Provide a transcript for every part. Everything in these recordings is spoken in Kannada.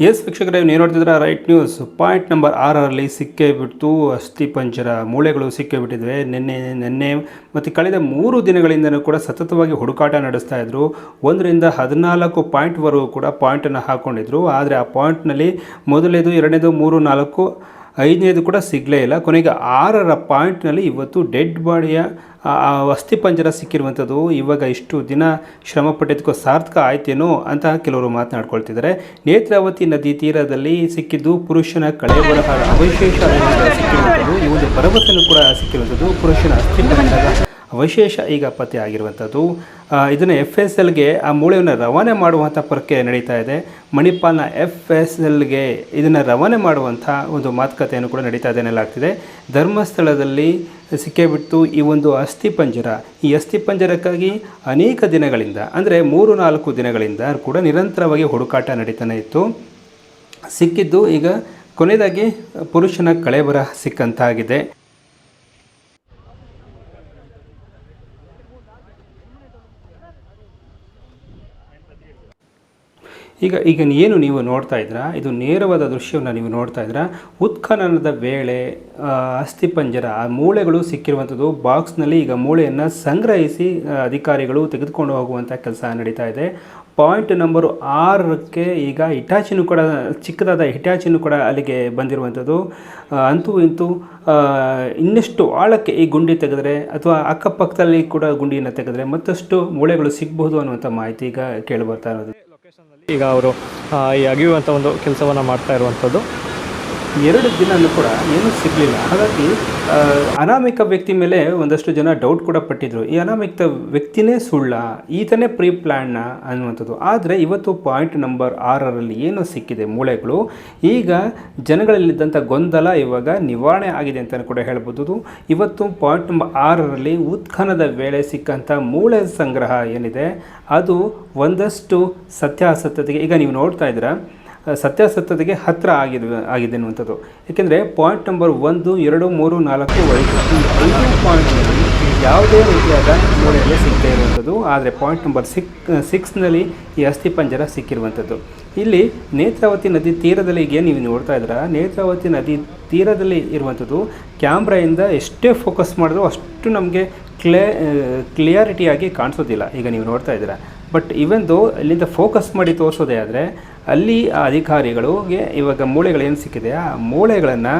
ಎಸ್ ವೀಕ್ಷಕರೇ, ನೀವು ನೋಡ್ತಿದ್ರೆ ರೈಟ್ ನ್ಯೂಸ್. ಪಾಯಿಂಟ್ ನಂಬರ್ ಆರರಲ್ಲಿ ಸಿಕ್ಕೇ ಬಿಡ್ತು ಅಸ್ಥಿ ಪಂಜರ. ಮೂಳೆಗಳು ಸಿಕ್ಕೇ ಬಿಟ್ಟಿದ್ವೆ ನಿನ್ನೆ ನಿನ್ನೆ ಮತ್ತು ಕಳೆದ ಮೂರು ದಿನಗಳಿಂದಲೂ ಕೂಡ ಸತತವಾಗಿ ಹುಡುಕಾಟ ನಡೆಸ್ತಾ ಇದ್ರು. ಒಂದರಿಂದ ಹದಿನಾಲ್ಕು ಪಾಯಿಂಟ್ವರೆಗೂ ಕೂಡ ಪಾಯಿಂಟನ್ನು ಹಾಕ್ಕೊಂಡಿದ್ರು ಆದರೆ ಆ ಪಾಯಿಂಟ್ನಲ್ಲಿ ಮೊದಲನೇದು, ಎರಡನೇದು, ಮೂರು, ನಾಲ್ಕು ಐದನೇದು ಕೂಡ ಸಿಗಲೇ ಇಲ್ಲ. ಕೊನೆಗೆ ಆರರ ಪಾಯಿಂಟ್ನಲ್ಲಿ ಇವತ್ತು ಡೆಡ್ ಬಾಡಿಯ ಅಸ್ಥಿಪಂಜರ ಸಿಕ್ಕಿರುವಂಥದ್ದು. ಇವಾಗ ಇಷ್ಟು ದಿನ ಶ್ರಮ ಪಟ್ಟಿದ್ದಕ್ಕೂ ಸಾರ್ಥಕ ಆಯ್ತೇನೋ ಅಂತ ಕೆಲವರು ಮಾತನಾಡ್ಕೊಳ್ತಿದ್ದಾರೆ. ನೇತ್ರಾವತಿ ನದಿ ತೀರದಲ್ಲಿ ಸಿಕ್ಕಿದ್ದು ಪುರುಷನ ಕಳೆಬರಹ ಅವಶೇಷ ಸಿಕ್ಕಿರುವಂಥದ್ದು. ಈ ಒಂದು ಪರ್ವತನೂ ಕೂಡ ಸಿಕ್ಕಿರುವಂಥದ್ದು. ಪುರುಷನ ಅಸ್ಥಿಪಂಜರದ ಅವಶೇಷ ಈಗ ಪತ್ತೆ ಆಗಿರುವಂಥದ್ದು. ಇದನ್ನು ಎಫ್ ಎಸ್ ಎಲ್ಗೆ ಆ ಮೂಳೆಯನ್ನು ರವಾನೆ ಮಾಡುವಂಥ ಪ್ರಕ್ರಿಯೆ ನಡೀತಾ ಇದೆ. ಮಣಿಪಾಲ್ನ ಎಫ್ ಎಸ್ ಎಲ್ಗೆ ಇದನ್ನು ರವಾನೆ ಮಾಡುವಂಥ ಒಂದು ಮಾತುಕತೆಯನ್ನು ಕೂಡ ನಡೀತಾ ಇದೆ ಎನ್ನಲಾಗ್ತಿದೆ. ಧರ್ಮಸ್ಥಳದಲ್ಲಿ ಸಿಕ್ಕೇಬಿಟ್ಟು ಈ ಒಂದು ಅಸ್ಥಿಪಂಜರ ಈ ಅಸ್ಥಿಪಂಜರಕ್ಕಾಗಿ ಅನೇಕ ದಿನಗಳಿಂದ, ಅಂದರೆ ಮೂರು ನಾಲ್ಕು ದಿನಗಳಿಂದ ಕೂಡ ನಿರಂತರವಾಗಿ ಹುಡುಕಾಟ ನಡೀತಾನೆ ಇತ್ತು. ಸಿಕ್ಕಿದ್ದು ಈಗ ಕೊನೆಯದಾಗಿ ಪುರುಷನ ಕಳೆಬರ ಸಿಕ್ಕಂತಾಗಿದೆ. ಈಗ ಈಗ ಏನು ನೀವು ನೋಡ್ತಾ ಇದ್ದೀರಾ ಇದು ನೇರವಾದ ದೃಶ್ಯವನ್ನು ನೀವು ನೋಡ್ತಾ ಇದ್ದೀರಾ ಉತ್ಖನನದ ವೇಳೆ ಅಸ್ಥಿಪಂಜರ ಆ ಮೂಳೆಗಳು ಸಿಕ್ಕಿರುವಂಥದ್ದು, ಬಾಕ್ಸ್ನಲ್ಲಿ ಈಗ ಮೂಳೆಯನ್ನು ಸಂಗ್ರಹಿಸಿ ಅಧಿಕಾರಿಗಳು ತೆಗೆದುಕೊಂಡು ಹೋಗುವಂಥ ಕೆಲಸ ನಡೀತಾ ಇದೆ. ಪಾಯಿಂಟ್ ನಂಬರು ಆರಕ್ಕೆ ಈಗ ಹಿಟಾಚಿನೂ ಕೂಡ, ಚಿಕ್ಕದಾದ ಹಿಟಾಚಿನೂ ಕೂಡ ಅಲ್ಲಿಗೆ ಬಂದಿರುವಂಥದ್ದು. ಅಂತೂ ಇಂತೂ ಇನ್ನಷ್ಟು ಆಳಕ್ಕೆ ಈ ಗುಂಡಿ ತೆಗೆದರೆ, ಅಥವಾ ಅಕ್ಕಪಕ್ಕದಲ್ಲಿ ಕೂಡ ಗುಂಡಿಯನ್ನು ತೆಗೆದರೆ ಮತ್ತಷ್ಟು ಮೂಳೆಗಳು ಸಿಗಬಹುದು ಅನ್ನುವಂಥ ಮಾಹಿತಿ ಈಗ ಕೇಳಿ ಬರ್ತಾ ಇರೋದು. ಈಗ ಅವರು ಈ ಅಗಿಯುವಂಥ ಒಂದು ಕೆಲಸವನ್ನು ಮಾಡ್ತಾ ಇರುವಂಥದ್ದು ಎರಡು ದಿನನೂ ಕೂಡ ಏನೂ ಸಿಗಲಿಲ್ಲ. ಹಾಗಾಗಿ ಅನಾಮಿಕ ವ್ಯಕ್ತಿ ಮೇಲೆ ಒಂದಷ್ಟು ಜನ ಡೌಟ್ ಕೂಡ ಪಟ್ಟಿದ್ರು. ಈ ಅನಾಮಿಕ ವ್ಯಕ್ತಿನೇ ಸುಳ್ಳ, ಈತನೇ ಪ್ರೀ ಪ್ಲ್ಯಾನ್ನ ಅನ್ನುವಂಥದ್ದು. ಆದರೆ ಇವತ್ತು ಪಾಯಿಂಟ್ ನಂಬರ್ ಆರರಲ್ಲಿ ಏನು ಸಿಕ್ಕಿದೆ ಮೂಳೆಗಳು. ಈಗ ಜನಗಳಲ್ಲಿದ್ದಂಥ ಗೊಂದಲ ಇವಾಗ ನಿವಾರಣೆ ಆಗಿದೆ ಅಂತಲೂ ಕೂಡ ಹೇಳ್ಬೋದು. ಇವತ್ತು ಪಾಯಿಂಟ್ ನಂಬರ್ ಆರರಲ್ಲಿ ಉತ್ಖನದ ವೇಳೆ ಸಿಕ್ಕಂಥ ಮೂಳೆ ಸಂಗ್ರಹ ಏನಿದೆ, ಅದು ಒಂದಷ್ಟು ಸತ್ಯಾಸತ್ಯತೆಗೆ, ಈಗ ನೀವು ನೋಡ್ತಾ ಇದ್ದೀರಾ ಸತ್ಯಾಸತ್ಯತೆಗೆ ಹತ್ತಿರ ಆಗಿದೆ ಆಗಿದೆ ಅನ್ನುವಂಥದ್ದು ಏಕೆಂದರೆ ಪಾಯಿಂಟ್ ನಂಬರ್ ಒಂದು, ಎರಡು, ಮೂರು, ನಾಲ್ಕು, ಐದು, ಈ ಐದು ಪಾಯಿಂಟ್ನಲ್ಲಿ ಯಾವುದೇ ರೀತಿಯಾದ ಮೂಳೆಯಲ್ಲಿ ಸಿಗದೇ ಇರುವಂಥದ್ದು. ಆದರೆ ಪಾಯಿಂಟ್ ನಂಬರ್ ಸಿಕ್ ಸಿಕ್ಸ್ನಲ್ಲಿ ಈ ಅಸ್ಥಿಪಂಜರ ಸಿಕ್ಕಿರುವಂಥದ್ದು. ಇಲ್ಲಿ ನೇತ್ರಾವತಿ ನದಿ ತೀರದಲ್ಲಿ ಈಗ ನೀವು ನೋಡ್ತಾ ಇದ್ದೀರಾ, ನೇತ್ರಾವತಿ ನದಿ ತೀರದಲ್ಲಿ ಇರುವಂಥದ್ದು. ಕ್ಯಾಮ್ರಾಯಿಂದ ಎಷ್ಟೇ ಫೋಕಸ್ ಮಾಡಿದ್ರೂ ಅಷ್ಟು ನಮಗೆ ಕ್ಲೇ, ಕ್ಲಿಯಾರಿಟಿಯಾಗಿ ಕಾಣಿಸೋದಿಲ್ಲ. ಈಗ ನೀವು ನೋಡ್ತಾ ಇದ್ದೀರಾ. ಬಟ್ ಇವೆಂದು ಇಲ್ಲಿಂದ ಫೋಕಸ್ ಮಾಡಿ ತೋರಿಸೋದೇ ಆದರೆ, ಅಲ್ಲಿ ಆ ಅಧಿಕಾರಿಗಳಿಗೆ ಇವಾಗ ಮೂಳೆಗಳೇನು ಸಿಕ್ಕಿದೆ, ಆ ಮೂಳೆಗಳನ್ನು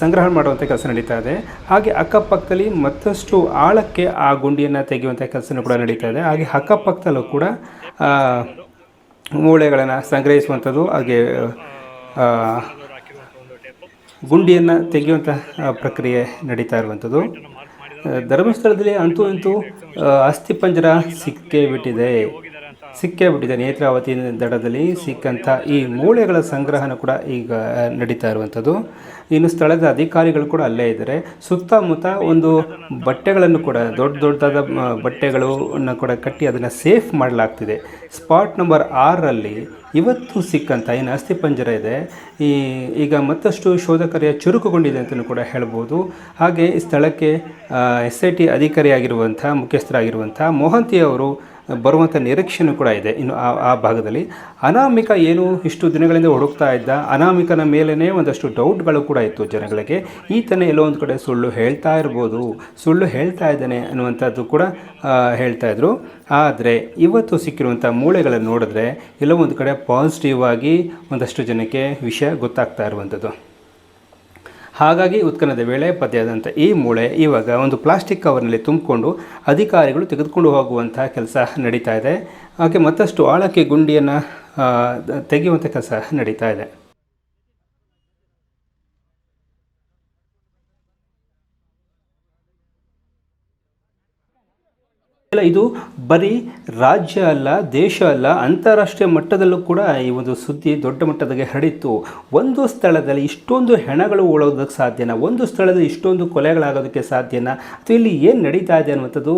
ಸಂಗ್ರಹ ಮಾಡುವಂಥ ಕೆಲಸ ನಡೀತಾ ಇದೆ. ಹಾಗೆ ಅಕ್ಕಪಕ್ಕದಲ್ಲಿ ಮತ್ತಷ್ಟು ಆಳಕ್ಕೆ ಆ ಗುಂಡಿಯನ್ನು ತೆಗೆಯುವಂಥ ಕೆಲಸನೂ ಕೂಡ ನಡೀತಾ ಇದೆ. ಹಾಗೆ ಅಕ್ಕಪಕ್ಕದಲ್ಲೂ ಕೂಡ ಮೂಳೆಗಳನ್ನು ಸಂಗ್ರಹಿಸುವಂಥದ್ದು, ಹಾಗೆ ಗುಂಡಿಯನ್ನು ತೆಗೆಯುವಂಥ ಪ್ರಕ್ರಿಯೆ ನಡೀತಾ ಇರುವಂಥದ್ದು. ಧರ್ಮಸ್ಥಳದಲ್ಲಿ ಅಂತೂ ಅಂತೂ ಅಸ್ಥಿ ಅಸ್ಥಿಪಂಜರ ಸಿಕ್ಕೇ ಬಿಟ್ಟಿದೆ. ಸಿಕ್ಕೇ ಬಿಟ್ಟಿದೆ ನೇತ್ರಾವತಿ ದಡದಲ್ಲಿ ಸಿಕ್ಕಂಥ ಈ ಮೂಳೆಗಳ ಸಂಗ್ರಹನ ಕೂಡ ಈಗ ನಡೀತಾ ಇರುವಂಥದ್ದು. ಇನ್ನು ಸ್ಥಳದ ಅಧಿಕಾರಿಗಳು ಕೂಡ ಅಲ್ಲೇ ಇದ್ದಾರೆ. ಸುತ್ತಮುತ್ತ ಒಂದು ಬಟ್ಟೆಗಳನ್ನು ಕೂಡ, ದೊಡ್ಡ ದೊಡ್ಡದಾದ ಬಟ್ಟೆಗಳನ್ನು ಕೂಡ ಕಟ್ಟಿ ಅದನ್ನು ಸೇಫ್ ಮಾಡಲಾಗ್ತಿದೆ. ಸ್ಪಾಟ್ ನಂಬರ್ ಆರರಲ್ಲಿ ಇವತ್ತು ಸಿಕ್ಕಂಥ ಏನು ಅಸ್ಥಿಪಂಜರ ಇದೆ. ಈ, ಈಗ ಮತ್ತಷ್ಟು ಶೋಧ ಕಾರ್ಯ ಚುರುಕುಗೊಂಡಿದೆ ಅಂತಲೂ ಕೂಡ ಹೇಳ್ಬೋದು. ಹಾಗೆ ಸ್ಥಳಕ್ಕೆ ಎಸ್ ಐ ಟಿ ಅಧಿಕಾರಿಯಾಗಿರುವಂಥ, ಮುಖ್ಯಸ್ಥರಾಗಿರುವಂಥ ಮೋಹಂತಿ ಅವರು ಬರುವಂಥ ನಿರೀಕ್ಷೆನೂ ಕೂಡ ಇದೆ. ಇನ್ನು ಆ ಆ ಭಾಗದಲ್ಲಿ ಅನಾಮಿಕ ಏನು ಇಷ್ಟು ದಿನಗಳಿಂದ ಹುಡುಕ್ತಾ ಇದ್ದ ಅನಾಮಿಕನ ಮೇಲೇ ಒಂದಷ್ಟು ಡೌಟ್ಗಳು ಕೂಡ ಇತ್ತು ಜನಗಳಿಗೆ. ಈತನೇ ಎಲ್ಲೋ ಒಂದು ಕಡೆ ಸುಳ್ಳು ಹೇಳ್ತಾ ಇರ್ಬೋದು, ಸುಳ್ಳು ಹೇಳ್ತಾ ಇದ್ದಾನೆ ಅನ್ನುವಂಥದ್ದು ಕೂಡ ಹೇಳ್ತಾ ಇದ್ರು. ಆದರೆ ಇವತ್ತು ಸಿಕ್ಕಿರುವಂಥ ಮೂಳೆಗಳನ್ನು ನೋಡಿದ್ರೆ ಎಲ್ಲೋ ಒಂದು ಕಡೆ ಪಾಸಿಟಿವ್ ಆಗಿ ಒಂದಷ್ಟು ಜನಕ್ಕೆ ವಿಷಯ ಗೊತ್ತಾಗ್ತಾ ಇರುವಂಥದ್ದು. ಹಾಗಾಗಿ ಉತ್ಖನದ ವೇಳೆ ಪತ್ತೆಯಾದಂಥ ಈ ಮೂಳೆ ಇವಾಗ ಒಂದು ಪ್ಲಾಸ್ಟಿಕ್ ಕವರ್ನಲ್ಲಿ ತುಂಬಿಕೊಂಡು ಅಧಿಕಾರಿಗಳು ತೆಗೆದುಕೊಂಡು ಹೋಗುವಂಥ ಕೆಲಸ ನಡೀತಾ ಇದೆ. ಆಕೆ ಮತ್ತಷ್ಟು ಆಳಕ್ಕೆ ಗುಂಡಿಯನ್ನು ತೆಗೆಯುವಂಥ ಕೆಲಸ ನಡೀತಾ ಇದೆ. ಇದು ಬರೀ ರಾಜ್ಯ ಅಲ್ಲ, ದೇಶ ಅಲ್ಲ, ಅಂತಾರಾಷ್ಟ್ರೀಯ ಮಟ್ಟದಲ್ಲೂ ಕೂಡ ಈ ಒಂದು ಸುದ್ದಿ ದೊಡ್ಡ ಮಟ್ಟದಾಗೆ ಹರಡಿತ್ತು. ಒಂದು ಸ್ಥಳದಲ್ಲಿ ಇಷ್ಟೊಂದು ಹೆಣಗಳು ಉಳೋದಕ್ಕೆ ಸಾಧ್ಯನಾ? ಒಂದು ಸ್ಥಳದಲ್ಲಿ ಇಷ್ಟೊಂದು ಕೊಲೆಗಳಾಗೋದಕ್ಕೆ ಸಾಧ್ಯನಾ? ಅಥವಾ ಇಲ್ಲಿ ಏನು ನಡೀತಾ ಇದೆ ಅನ್ನುವಂಥದ್ದು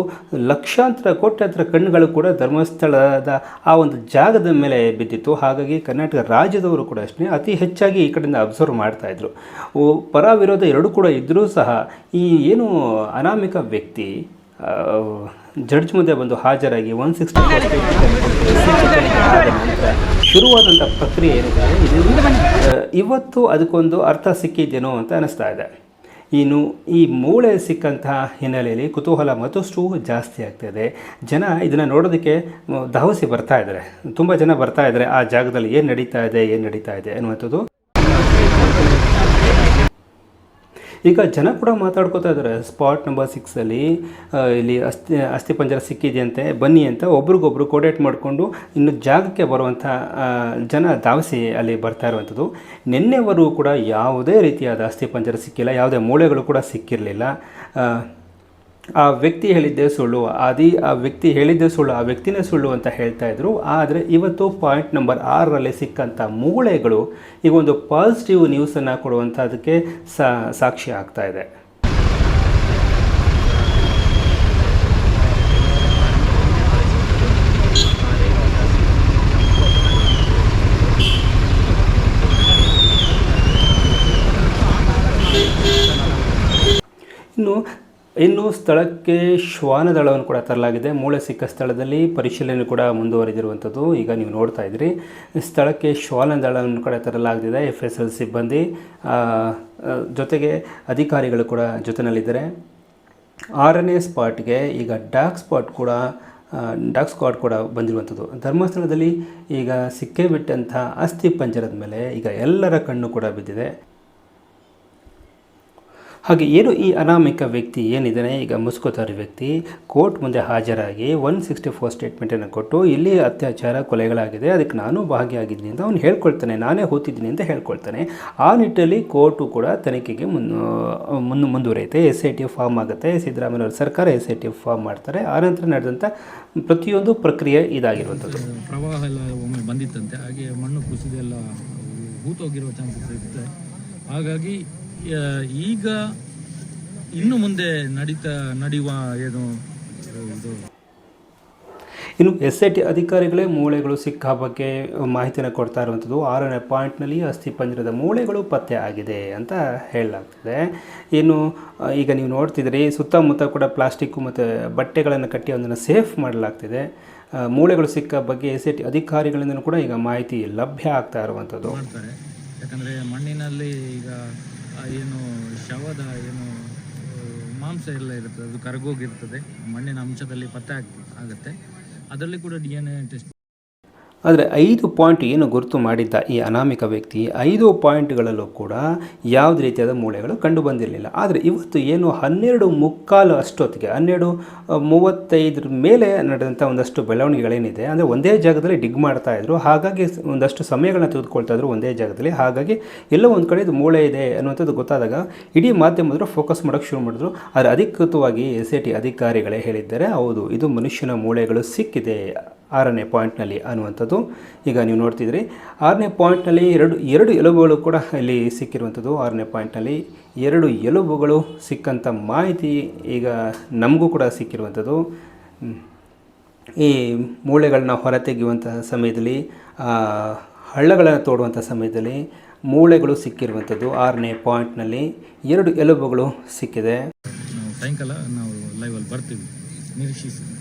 ಲಕ್ಷಾಂತರ, ಕೋಟ್ಯಾಂತರ ಕಣ್ಣುಗಳು ಕೂಡ ಧರ್ಮಸ್ಥಳದ ಆ ಒಂದು ಜಾಗದ ಮೇಲೆ ಬಿದ್ದಿತ್ತು. ಹಾಗಾಗಿ ಕರ್ನಾಟಕ ರಾಜ್ಯದವರು ಕೂಡ ಅಷ್ಟೇ ಅತಿ ಹೆಚ್ಚಾಗಿ ಈ ಕಡೆಯಿಂದ ಅಬ್ಸರ್ವ್ ಮಾಡ್ತಾ ಇದ್ರು. ಪರ ವಿರೋಧ ಎರಡೂ ಕೂಡ ಇದ್ದರೂ ಸಹ ಈ ಏನು ಅನಾಮಿಕ ವ್ಯಕ್ತಿ ಜಡ್ಜ್ ಮುಂದೆ ಬಂದು ಹಾಜರಾಗಿ ಒನ್ ಸಿಕ್ಸ್ಟಿ ಶುರುವಾದಂಥ ಪ್ರಕ್ರಿಯೆ ಏನಿದೆ ಇವತ್ತು ಅದಕ್ಕೊಂದು ಅರ್ಥ ಸಿಕ್ಕಿದ್ದೇನೋ ಅಂತ ಅನ್ನಿಸ್ತಾ ಇದೆ. ಇನ್ನು ಈ ಮೂಳೆ ಸಿಕ್ಕಂತಹ ಹಿನ್ನೆಲೆಯಲ್ಲಿ ಕುತೂಹಲ ಮತ್ತಷ್ಟು ಜಾಸ್ತಿ ಆಗ್ತಾಯಿದೆ ಜನ ಇದನ್ನು ನೋಡೋದಕ್ಕೆ ದಹಸಿ ಬರ್ತಾ ಇದ್ದಾರೆ. ತುಂಬ ಜನ ಬರ್ತಾ ಇದ್ದಾರೆ, ಆ ಜಾಗದಲ್ಲಿ ಏನು ನಡೀತಾ ಇದೆ, ಏನು ನಡೀತಾ ಇದೆ ಅನ್ನುವಂಥದ್ದು ಈಗ ಜನ ಕೂಡ ಮಾತಾಡ್ಕೋತಾ ಇದ್ದಾರೆ. ಸ್ಪಾಟ್ ನಂಬರ್ ಸಿಕ್ಸಲ್ಲಿ ಇಲ್ಲಿ ಅಸ್ಥಿ ಪಂಜರ ಸಿಕ್ಕಿದೆಯಂತೆ ಬನ್ನಿ ಅಂತ ಒಬ್ರಿಗೊಬ್ರು ಕೋಡೇಟ್ ಮಾಡಿಕೊಂಡು ಇನ್ನು ಜಾಗಕ್ಕೆ ಬರುವಂಥ ಜನ ದಾವಸಿ ಅಲ್ಲಿ ಬರ್ತಾ ಇರುವಂಥದ್ದು. ನಿನ್ನೆವರೆಗೂ ಕೂಡ ಯಾವುದೇ ರೀತಿಯಾದ ಅಸ್ಥಿಪಂಜರ ಸಿಕ್ಕಿಲ್ಲ, ಯಾವುದೇ ಮೂಳೆಗಳು ಕೂಡ ಸಿಕ್ಕಿರಲಿಲ್ಲ. ಆ ವ್ಯಕ್ತಿ ಹೇಳಿದ್ದೇ ಸುಳ್ಳು ಅದಿ ಆ ವ್ಯಕ್ತಿ ಹೇಳಿದ್ದೇ ಸುಳ್ಳು, ಆ ವ್ಯಕ್ತಿನೇ ಸುಳ್ಳು ಅಂತ ಹೇಳ್ತಾ ಇದ್ರು. ಆದರೆ ಇವತ್ತು ಪಾಯಿಂಟ್ ನಂಬರ್ ಆರರಲ್ಲಿ ಸಿಕ್ಕಂಥ ಮೂಳೆಗಳು ಈಗ ಒಂದು ಪಾಸಿಟಿವ್ ನ್ಯೂಸನ್ನು ಕೊಡುವಂಥದಕ್ಕೆ ಸಾಕ್ಷಿ ಆಗ್ತಾ ಇದೆ. ಇನ್ನು ಇನ್ನು ಸ್ಥಳಕ್ಕೆ ಶ್ವಾನದಳವನ್ನು ಕೂಡ ತರಲಾಗಿದೆ. ಮೂಳೆ ಸಿಕ್ಕ ಸ್ಥಳದಲ್ಲಿ ಪರಿಶೀಲನೆ ಕೂಡ ಮುಂದುವರೆದಿರುವಂಥದ್ದು. ಈಗ ನೀವು ನೋಡ್ತಾ ಇದ್ದೀರಿ. ಸ್ಥಳಕ್ಕೆ ಶ್ವಾನದಳವನ್ನು ಕೂಡ ತರಲಾಗಿದೆ ಎಫ್ ಎಸ್ ಎಲ್ ಸಿಬ್ಬಂದಿ ಜೊತೆಗೆ ಅಧಿಕಾರಿಗಳು ಕೂಡ ಜೊತೆಯಲ್ಲಿದ್ದಾರೆ ಆರನೇ ಸ್ಪಾಟ್ಗೆ ಈಗ ಡಾಕ್ ಸ್ಪಾಟ್ ಕೂಡ ಡಾಕ್ ಸ್ಕ್ವಾಡ್ ಕೂಡ ಬಂದಿರುವಂಥದ್ದು. ಧರ್ಮಸ್ಥಳದಲ್ಲಿ ಈಗ ಸಿಕ್ಕೇ ಬಿಟ್ಟಂಥ ಅಸ್ಥಿ ಪಂಜರದ ಮೇಲೆ ಈಗ ಎಲ್ಲರ ಕಣ್ಣು ಕೂಡ ಬಿದ್ದಿದೆ. ಹಾಗೆ ಏನು ಈ ಅನಾಮಿಕ ವ್ಯಕ್ತಿ ಏನಿದ್ದಾನೆ? ಈಗ ಮುಸ್ಕೋತಾರಿ ವ್ಯಕ್ತಿ ಕೋರ್ಟ್ ಮುಂದೆ ಹಾಜರಾಗಿ ಒನ್ ಸಿಕ್ಸ್ಟಿ ಫೋರ್ ಸ್ಟೇಟ್ಮೆಂಟನ್ನು ಕೊಟ್ಟು ಇಲ್ಲಿ ಅತ್ಯಾಚಾರ ಕೊಲೆಗಳಾಗಿದೆ, ಅದಕ್ಕೆ ನಾನು ಭಾಗಿಯಾಗಿದ್ದೀನಿ ಅಂತ ಅವ್ನು ಹೇಳ್ಕೊಳ್ತಾನೆ. ನಾನೇ ಹೋತಿದ್ದೀನಿ ಅಂತ ಹೇಳ್ಕೊಳ್ತಾನೆ. ಆ ನಿಟ್ಟಲ್ಲಿ ಕೋರ್ಟು ಕೂಡ ತನಿಖೆಗೆ ಮುನ್ನು ಮುಂದುವರಿಯುತ್ತೆ. ಎಸ್ ಐ ಟಿ ಫಾರ್ಮ್ ಆಗುತ್ತೆ. ಸಿದ್ದರಾಮಯ್ಯವ್ರ ಸರ್ಕಾರ ಎಸ್ ಐ ಟಿ ಫಾರ್ಮ್ ಮಾಡ್ತಾರೆ. ಆನಂತರ ನಡೆದಂಥ ಪ್ರತಿಯೊಂದು ಪ್ರಕ್ರಿಯೆ ಇದಾಗಿರುವಂಥದ್ದು. ಪ್ರವಾಹ ಎಲ್ಲ ಒಮ್ಮೆ ಬಂದಿತ್ತಂತೆ. ಹಾಗೆ ಮಣ್ಣು ಕುಸಿದೆಲ್ಲ ಹೂತೋಗಿರೋ ಚಾನ್ಸಸ್ ಇರುತ್ತೆ. ಹಾಗಾಗಿ ಈಗ ಇನ್ನು ಮುಂದೆ ನಡೀತಾ ನಡೆಯುವ ಏನು ಇದು? ಇನ್ನು ಎಸ್ ಐ ಟಿ ಅಧಿಕಾರಿಗಳೇ ಮೂಳೆಗಳು ಸಿಕ್ಕ ಬಗ್ಗೆ ಮಾಹಿತಿಯನ್ನು ಕೊಡ್ತಾ ಇರುವಂಥದ್ದು. ಆರನೇ ಪಾಯಿಂಟ್ನಲ್ಲಿ ಅಸ್ಥಿಪಂಜರದ ಮೂಳೆಗಳು ಪತ್ತೆ ಆಗಿದೆ ಅಂತ ಹೇಳಲಾಗ್ತದೆ. ಇನ್ನು ಈಗ ನೀವು ನೋಡ್ತಿದ್ದೀರಿ ಸುತ್ತಮುತ್ತ ಕೂಡ ಪ್ಲಾಸ್ಟಿಕ್ಕು ಮತ್ತು ಬಟ್ಟೆಗಳನ್ನು ಕಟ್ಟಿ ಅದನ್ನು ಸೇಫ್ ಮಾಡಲಾಗ್ತಿದೆ. ಮೂಳೆಗಳು ಸಿಕ್ಕ ಬಗ್ಗೆ ಎಸ್ ಐ ಟಿ ಅಧಿಕಾರಿಗಳಿಂದಲೂ ಕೂಡ ಈಗ ಮಾಹಿತಿ ಲಭ್ಯ ಆಗ್ತಾ ಇರುವಂಥದ್ದು. ಯಾಕಂದರೆ ಮಣ್ಣಿನಲ್ಲಿ ಈಗ ಏನು ಶವದ ಏನು ಮಾಂಸ ಎಲ್ಲ ಇರುತ್ತೆ ಅದು ಕರಗೋಗಿರ್ತದೆ, ಮಣ್ಣಿನ ಅಂಶದಲ್ಲಿ ಪತ್ತೆ ಆಗ್ ಆಗುತ್ತೆ. ಅದರಲ್ಲಿ ಕೂಡ ಡಿ ಎನ್ ಎ ಟೆಸ್ಟ್ ಆದರೆ ಐದು ಪಾಯಿಂಟ್ ಏನು ಗುರುತು ಮಾಡಿದ್ದ ಈ ಅನಾಮಿಕ ವ್ಯಕ್ತಿ, ಐದು ಪಾಯಿಂಟ್ಗಳಲ್ಲೂ ಕೂಡ ಯಾವುದೇ ರೀತಿಯಾದ ಮೂಳೆಗಳು ಕಂಡು ಬಂದಿರಲಿಲ್ಲ. ಆದರೆ ಇವತ್ತು ಏನು ಹನ್ನೆರಡು ಮುಕ್ಕಾಲು ಅಷ್ಟೊತ್ತಿಗೆ, ಹನ್ನೆರಡು ಮೂವತ್ತೈದರ ಮೇಲೆ ನಡೆದಂಥ ಒಂದಷ್ಟು ಬೆಳವಣಿಗೆಗಳೇನಿದೆ, ಅಂದರೆ ಒಂದೇ ಜಾಗದಲ್ಲಿ ಡಿಗ್ ಮಾಡ್ತಾ ಇದ್ರು. ಹಾಗಾಗಿ ಒಂದಷ್ಟು ಸಮಯಗಳನ್ನ ತೆಗೆದುಕೊಳ್ತಾ ಇದ್ರು ಒಂದೇ ಜಾಗದಲ್ಲಿ. ಹಾಗಾಗಿ ಎಲ್ಲೋ ಒಂದು ಕಡೆ ಇದು ಮೂಳೆ ಇದೆ ಅನ್ನುವಂಥದ್ದು ಗೊತ್ತಾದಾಗ ಇಡೀ ಮಾಧ್ಯಮದ್ರು ಫೋಕಸ್ ಮಾಡೋಕ್ಕೆ ಶುರು ಮಾಡಿದ್ರು. ಆದರೆ ಅಧಿಕೃತವಾಗಿ ಎಸ್ ಐ ಟಿ ಅಧಿಕಾರಿಗಳೇ ಹೇಳಿದ್ದಾರೆ, ಹೌದು, ಇದು ಮನುಷ್ಯನ ಮೂಳೆಗಳು ಸಿಕ್ಕಿದೆ. ಆರನೇ ಪಾಯಿಂಟ್ನಲ್ಲಿ ಅನ್ನುವಂಥದ್ದು ಈಗ ನೀವು ನೋಡ್ತಿದ್ರಿ ಆರನೇ ಪಾಯಿಂಟ್ನಲ್ಲಿ ಎರಡು ಎರಡು ಎಲುಬುಗಳು ಕೂಡ ಇಲ್ಲಿ ಸಿಕ್ಕಿರುವಂಥದ್ದು. ಆರನೇ ಪಾಯಿಂಟ್ನಲ್ಲಿ ಎರಡು ಎಲುಬುಗಳು ಸಿಕ್ಕಂಥ ಮಾಹಿತಿ ಈಗ ನಮಗೂ ಕೂಡ ಸಿಕ್ಕಿರುವಂಥದ್ದು. ಈ ಮೂಳೆಗಳನ್ನ ಹೊರತೆಗೆಯುವಂತಹ ಸಮಯದಲ್ಲಿ ಹಳ್ಳಗಳನ್ನು ತೋಡುವಂಥ ಸಮಯದಲ್ಲಿ ಮೂಳೆಗಳು ಸಿಕ್ಕಿರುವಂಥದ್ದು. ಆರನೇ ಪಾಯಿಂಟ್ನಲ್ಲಿ ಎರಡು ಎಲುಬುಗಳು ಸಿಕ್ಕಿದೆ. ಸಾಯಂಕಾಲ ನಾವು ಲೈವಲ್ಲಿ ಬರ್ತೀವಿ. ನಿರೀಕ್ಷಿಸಿ.